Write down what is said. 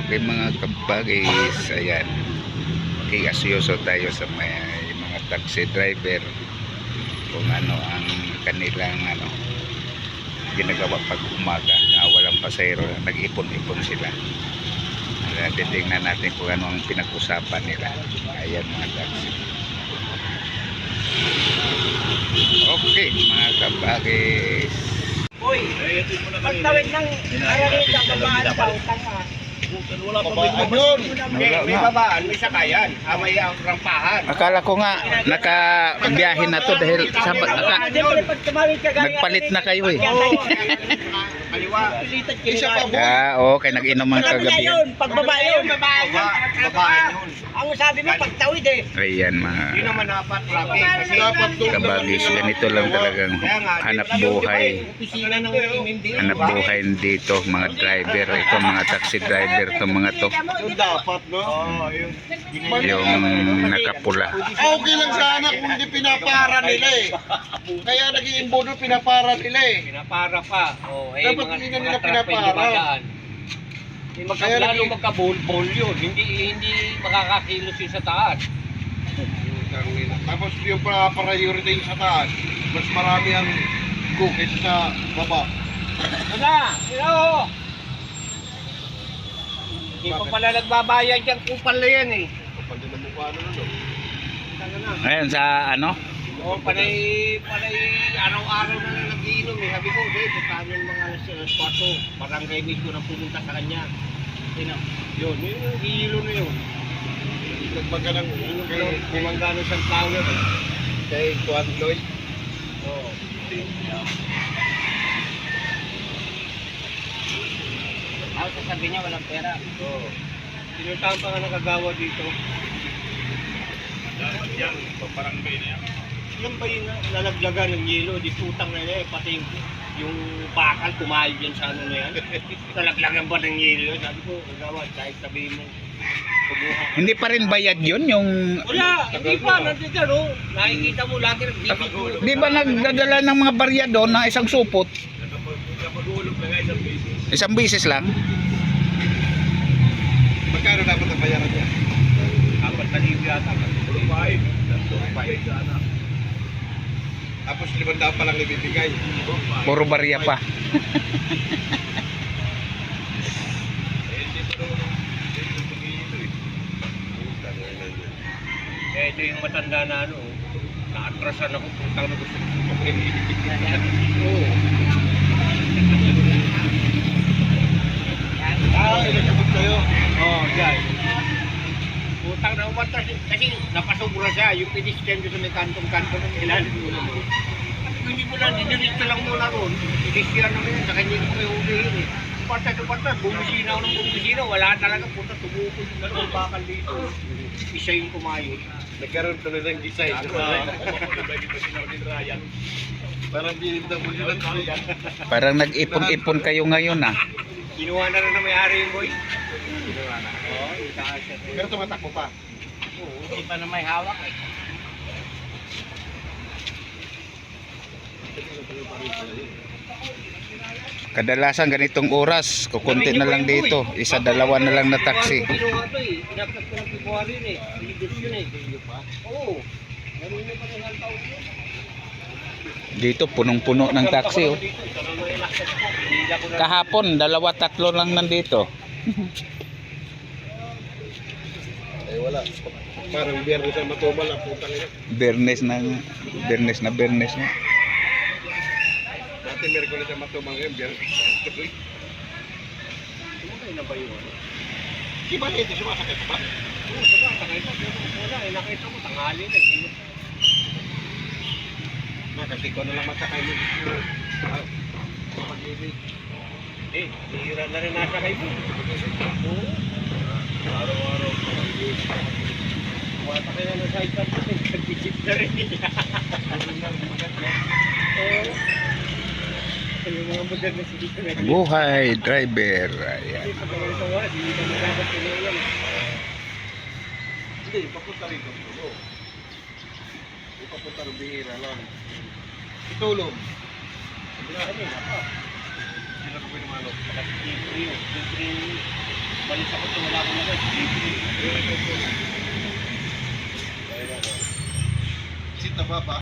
Okay mga kabagis, ayan. Kigasyoso tayo sa may, mga taxi driver kung ano ang kanilang ano ginagawa pag umaga na walang pasahero nag-ipon-ipon sila. Titingnan natin kung ano ang pinag-usapan nila. Ayan mga taxi. Okay mga kabagis. Uy, pagtawid ng Aranita, babaan pa, utang nga. Wala pa ba yun? May, May babaan, may sakayan, ah, may rampahan. Akala ko nga nakabiyahe na to dahil sa naka, nagpalit na kayo eh. Oo, kaliwa. Isa pa po. Ah, oo, kay nag-inom ang kagabi. pag babae yun, babae yun. Yun. Ang sabi mo, pagtawid eh. Ayan Yun mga naman dapat traffic. Kasi dapat kabagis, ganito lang talagang hanap buhay. Opisina ng MMD. Hanap buhay dito, mga driver. Ito mga taxi driver, to mga to. Yun dapat, no? Oo, yun. Yung nakapula. Okay lang sana kung hindi pinapara nila eh. Kaya naging imbodo pinapara nila eh. Pinapara pa. Oh, eh, Dapat hindi nila pinapara. Eh, magka, Kaya lalo naging- magka-ball-ball yun. Hindi, hindi makakakilos yun sa taas. Tapos yung pa-priority sa taas, mas marami ang cookies sa baba. Wala! Hello! Hindi pa pala nagbabayad yung kupal na yan eh. Kapag din ang mukha na nun. Ano na? Ayan sa ano? Oo, panay, panay araw-araw na lang nagiinom eh. Sabi ko, okay, puntahan yung mga alas alas 4. Barangay mismo na pumunta sa kanya. Sino? Yun, yun yung hihilo na yun. Nagbaga ng Yung kay, kumangano siyang flower eh. kay Juan Lloyd. Oo. Ako sasabi niya, walang pera. Oo. Sinuntahan pa nga nakagawa dito. Yan ba yung nalaglagan ng yelo, di putang na yan, pati yung, yung bakal kumayod yan sa ano na yan. Nalaglagan ba ng yelo? Sabi ko, kagawa, kahit sabihin mo, kubuha. Hindi pa rin bayad yun yung... Wala, hindi pa, nandito no? Nakikita mo lagi nagbibigay. Di ba nagdadala ng mga barya doon na isang supot? Isang bisis lang? Magkano dapat ang bayaran niya? Apat na libo yata. Five. Tapos limandaan pa lang ibibigay. Puro barya pa. Eh, ito yung matanda na ano, naatrasan ako, putang na gusto ko. Oo. Ah, ilagabot kayo. Oo, dyan. Putang na umatras. Kasi napasobra siya, yung pedestrian doon sa may kantong-kanto ng ilalim mo na. Hindi mo lang, diniritso lang muna ron. Pedestrian naman yun, sa kanya ko may hulihin eh. Basta sa basta, bumisina ako ng bumisina, wala talaga, puta, tumukod yung dalawang bakal dito. Isa yung kumayo. Nagkaroon tuloy ng design. Parang BMW lang. Parang nag-ipon-ipon kayo ngayon ah. Kinuha na rin na may-ari yung boy. Kinuha na. Oo, yung taas siya. Pero tumatakbo pa. Oo, hindi pa na may hawak eh. Kadalasan ganitong oras, kukunti na lang dito. Isa, dalawa na lang na taxi. Eh. Eh. Eh. Dito, punong-puno ng taxi oh. Kahapon, dalawa, tatlo lang nandito. Eh wala. Parang biyernes ang matumal ang putang ina. Bernes na, bernes na, bernes na. Dati Merkulis ang matumal ngayon, biyernes. Sumakay na ba ano? Di ba hindi sumasakit pa? Oo, sumakay pa. Wala eh. Nakita ko tanghali na. eh. Na, kasi ko na lang masakay mo. Ah, pag-ibig. Eh, hihira na rin nasa kayo. Oo. Araw-araw. Wata kayo na sa ikan kasi nag-visit na rin niya. Buhay, driver. Ayan. Hindi kami wala, hindi kami. Hindi, papunta rin ko. Oo. Ipapunta rin bihira lang. Itulong. Ano yun, ako? Hindi na. Libre yun, libre yun. Balis ako, wala akong nagay. Sit na baba.